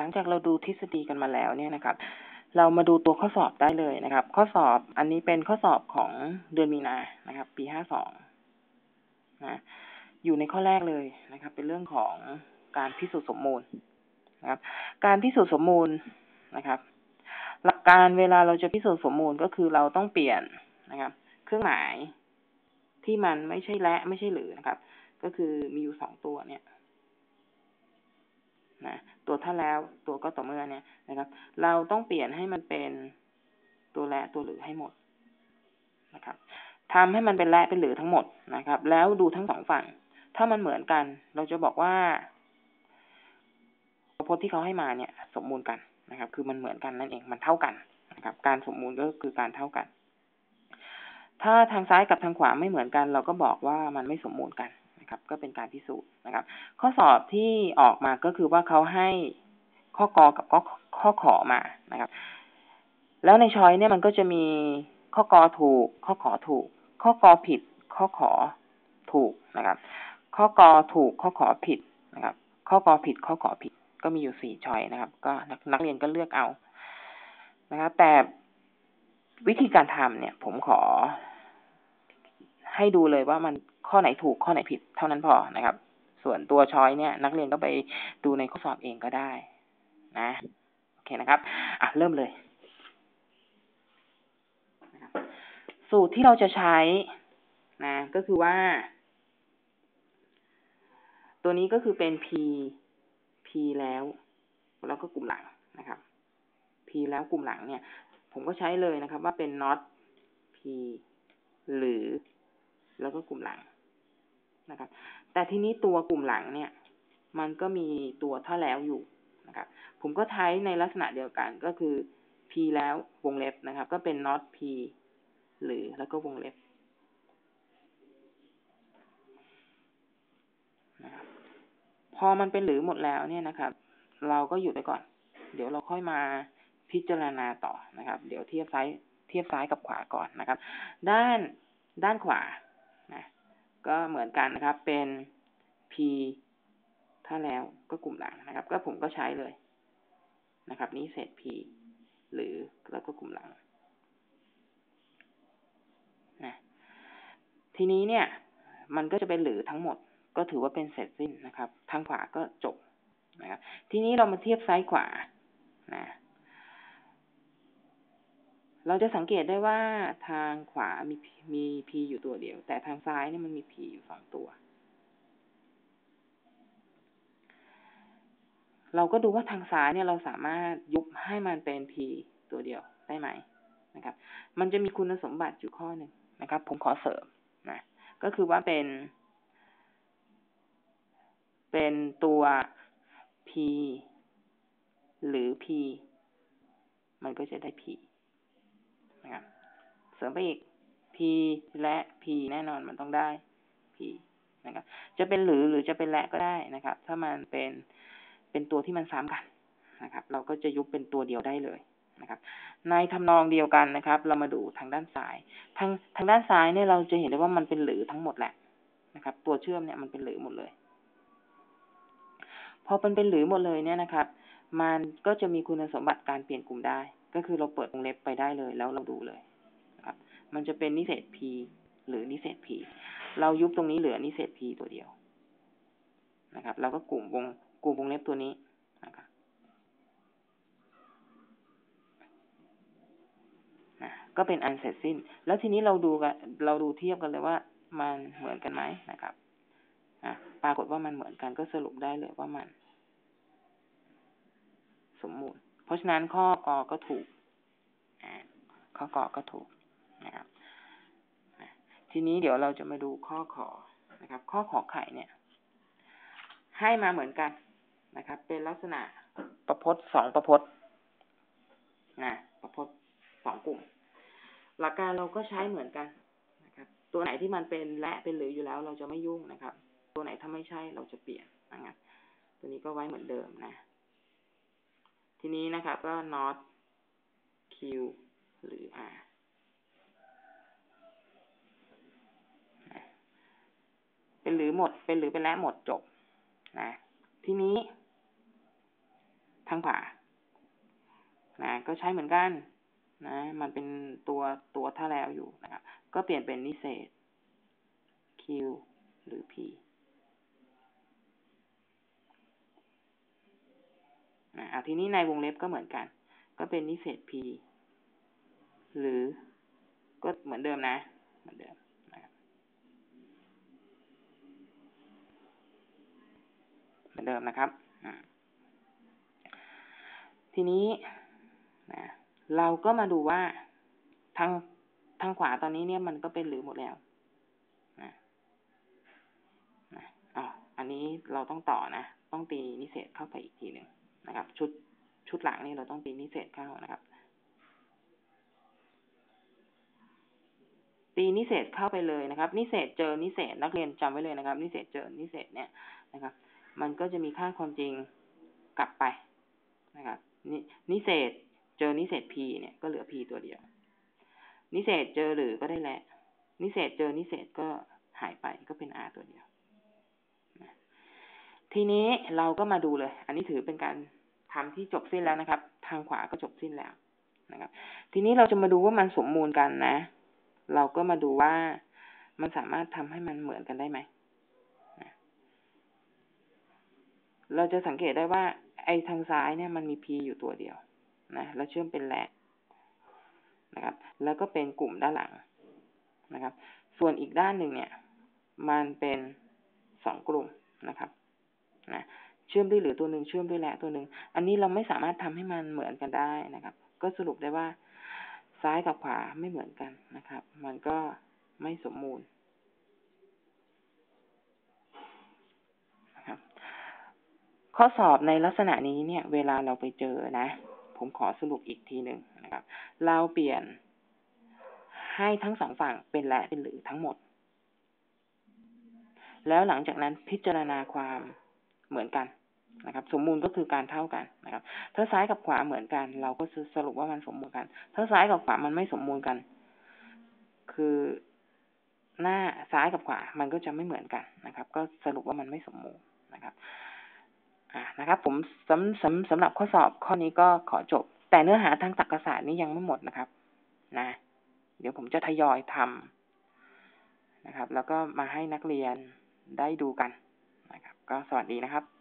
หลังจากเราดูทฤษฎีกันมาแล้วเนี่ยนะครับ เรามาดูตัวข้อสอบได้เลยนะครับ ข้อสอบอันนี้เป็นข้อสอบของเดือนมีนานะครับ ปีห้าสองนะอยู่ในข้อแรกเลยนะครับ เป็นเรื่องของการพิสูจน์สมมูลนะครับ การพิสูจน์สมมูลนะครับ หลักการเวลาเราจะพิสูจน์สมมูลก็คือเราต้องเปลี่ยนนะครับ เครื่องหมายที่มันไม่ใช่และไม่ใช่หรือนะครับ ก็คือมีอยู่สองตัวเนี่ย นะตัวถ้าแล้วตัวก็ต่อเมื่อเนี่ยนะครับ เราต้องเปลี่ยนให้มันเป็นตัวและตัวหรือให้หมดนะครับทำให้มันเป็นและเป็นหรือทั้งหมดนะครับ แล้วดูทั้งสองฝั่ง ถ้ามันเหมือนกัน เราจะบอกว่าพจน์ที่เขาให้มาเนี่ย สมมูลกันนะครับ คือมันเหมือนกันนั่นเองมันเท่ากันนะครับ การสมมูลก็คือการเท่ากัน ถ้าทางซ้ายกับทางขวาไม่เหมือนกัน เราก็บอกว่ามันไม่สมมูลกัน ครับ ก็เป็นการพิสูจน์นะครับ ข้อสอบที่ออกมาก็คือว่าเขาให้ข้อกอกับข้อข้อขอมานะครับ แล้วในช้อยเนี่ยมันก็จะมีข้อกอถูก ข้อขอถูก ข้อกอผิด ข้อขอถูกนะครับ ข้อกอถูกข้อขอผิดนะครับ ข้อกอผิด ข้อขอผิด ก็มีอยู่สี่ช้อยนะครับ ก็นักเรียนก็เลือกเอานะครับ แต่วิธีการทำเนี่ย ผมขอ ให้ดูเลยว่ามันข้อไหนถูกข้อไหนผิดเท่านั้นพอนะครับ ส่วนตัวช้อยเนี่ย นักเรียนก็ไปดูในข้อสอบเองก็ได้ นะโอเคนะครับ อะเริ่มเลยสูตรที่เราจะใช้นะก็คือว่า ตัวนี้ก็คือเป็น p p แล้ว แล้วก็กลุ่มหลังนะครับ p แล้วกลุ่มหลังเนี่ย ผมก็ใช้เลยนะครับ ว่าเป็น not p หรือ แล้วก็กลุ่มหลังนะครับ แต่ทีนี้ตัวกลุ่มหลังเนี่ยมันก็มีตัวถ้าแล้วอยู่นะครับ ผมก็ใช้ในลักษณะเดียวกันก็คือ p แล้ววงเล็บนะครับ ก็เป็น not p หรือแล้วก็วงเล็บนะครับพอมันเป็นหรือหมดแล้วเนี่ยนะครับ เราก็หยุดไปก่อน เดี๋ยวเราค่อยมาพิจารณาต่อนะครับ เดี๋ยวเทียบซ้ายเทียบซ้ายกับขวาก่อนนะครับ ด้านด้านขวา ก็เหมือนกันนะครับ เป็น p ถ้าแล้วก็กลุ่มหลังนะครับ ก็ผมก็ใช้เลยนะครับ นี้เศษ p หรือแล้วก็กลุ่มหลังนะทีนี้เนี่ย มันก็จะเป็นหรือทั้งหมด ก็ถือว่าเป็นเสร็จสิ้นนะครับ ทางขวาก็จบนะครับ ทีนี้เรามาเทียบซ้ายขวานะ เราจะสังเกตได้ว่าทางขวามีมี p อยู่ตัวเดียว แต่ทางซ้ายเนี่ยมันมี p อยู่สองตัว เราก็ดูว่าทางซ้ายเนี่ยเราสามารถยุบให้มันเป็น p ตัวเดียวได้ไหมนะครับ มันจะมีคุณสมบัติอยู่ข้อหนึ่งนะครับ ผมขอเสริมนะก็คือว่าเป็น เป็นตัว p หรือ p มันก็จะได้ p นะครับ เสริมไปอีก p และ p แน่นอนมันต้องได้ p นะครับ จะเป็นหรือหรือจะเป็นและก็ได้นะครับ ถ้ามันเป็นเป็นตัวที่มันซ้ำกันนะครับ เราก็จะยุบเป็นตัวเดียวได้เลยนะครับ ในทำนองเดียวกันนะครับ เรามาดูทางด้านซ้าย ทางทางด้านซ้ายเนี่ยเราจะเห็นได้ว่ามันเป็นหรือทั้งหมดแหละนะครับ ตัวเชื่อมเนี่ยมันเป็นหรือหมดเลย พอเป็นเป็นหรือหมดเลยเนี่ยนะครับ มันก็จะมีคุณสมบัติการเปลี่ยนกลุ่มได้ ก็คือเราเปิดวงเล็บไปได้เลย แล้วเราดูเลยนะครับ มันจะเป็นนิเศษ p หรือนิเศษ p เรายุบตรงนี้เหลือนิเศษ p ตัวเดียวนะครับ เราก็กลุ่มวงกลุ่มวงเล็บตัวนี้นะครับนะก็เป็นอันเสร็จสิ้น แล้วทีนี้เราดูกันเราดูเทียบกันเลยว่ามันเหมือนกันไหมนะครับนะปรากฏว่ามันเหมือนกันก็สรุปได้เลยว่ามัน สมมูล ราะฉะนั้นข้อกอก็ถูกข้อกอก็ถูกนะครับทีนี้เดี๋ยวเราจะมาดูข้อขอนะครับ ข้อขอไข่เนี่ย ให้มาเหมือนกันนะครับ เป็นลักษณะประพจน์สองประพจน์นะประพจน์สองกลุ่ม หลักการเราก็ใช้เหมือนกันนะครับ ตัวไหนที่มันเป็นและเป็นหรืออยู่แล้ว เราจะไม่ยุ่งนะครับ ตัวไหนถ้าไม่ใช่เราจะเปลี่ยนนะครับตัวนี้ก็ไว้เหมือนเดิมนะ ทีนี้นะครับก็ not q หรือ r เป็นหรือหมด เป็นหรือเป็นและหมดจบนะ ทีนี้ ทางขวานะก็ใช้เหมือนกันนะ มันเป็นตัวตัวท่าแล้วอยู่นะครับ ก็เปลี่ยนเป็นนิเศษ q หรือ p นะทีนี้ในวงเล็บก็เหมือนกัน ก็เป็นนิเศษ p หรือก็เหมือนเดิมนะ เหมือนเดิมนะครับเหมือนเดิมนะครับ ทีนี้นะเราก็มาดูว่าทางทางขวาตอนนี้เนี่ยมันก็เป็นหรือหมดแล้วนะนะอ๋ออันนี้เราต้องต่อนะ ต้องตีนิเศษเข้าไปอีกทีหนึ่ง นะครับ ชุดชุดหลังนี่เราต้องตีนิเศษเข้านะครับ ตีนิเศษเข้าไปเลยนะครับ นิเศษเจอนิเศษนักเรียนจำไว้เลยนะครับ นิเศษเจอนิเศษเนี่ยนะครับ มันก็จะมีค่าความจริงกลับไปนะครับนิเศษเจอนิเศษ p เนี่ยก็เหลือ p ตัวเดียว นิเศษเจอหรือก็ได้แหละนิเศษเจอนิเศษก็หายไปก็เป็น r ตัวเดียว ทีนี้เราก็มาดูเลย อันนี้ถือเป็นการทำที่จบสิ้นแล้วนะครับ ทางขวาก็จบสิ้นแล้วนะครับ ทีนี้เราจะมาดูว่ามันสมมูลกันนะ เราก็มาดูว่ามันสามารถทำให้มันเหมือนกันได้ไหม เราจะสังเกตได้ว่า ไอ้ทางซ้ายเนี่ยมันมี p อยู่ตัวเดียวนะ แล้วเชื่อมเป็นแหลกนะครับ แล้วก็เป็นกลุ่มด้านหลังนะครับ ส่วนอีกด้านหนึ่งเนี่ย มันเป็นสองกลุ่มนะครับ นะเชื่อมด้วยหรือตัวหนึ่งเชื่อมด้วยแหละตัวหนึ่งอันนี้เราไม่สามารถทำให้มันเหมือนกันได้นะครับ ก็สรุปได้ว่าซ้ายกับขวาไม่เหมือนกันนะครับ มันก็ไม่สมมูลข้อสอบในลักษณะนี้เนี่ย เวลาเราไปเจอนะ ผมขอสรุปอีกทีหนึ่งนะครับ เราเปลี่ยนให้ทั้งสองฝั่งเป็นและเป็นหรือทั้งหมด แล้วหลังจากนั้นพิจารณาความ เหมือนกันนะครับ สมมูลก็คือการเท่ากันนะครับ ถ้าซ้ายกับขวาเหมือนกัน เราก็สรุปว่ามันสมมูลกัน ถ้าซ้ายกับขวามันไม่สมมูลกัน คือหน้าซ้ายกับขวา มันก็จะไม่เหมือนกันนะครับ ก็สรุปว่ามันไม่สมมูลนะครับอ่านะครับ ผมสำสำสำหรับข้อสอบข้อนี้ก็ขอจบ แต่เนื้อหาทางตรรกศาสตร์นี้ยังไม่หมดนะครับ นะ เดี๋ยวผมจะทยอยทำนะครับ แล้วก็มาให้นักเรียนได้ดูกัน ก็สวัสดีนะครับ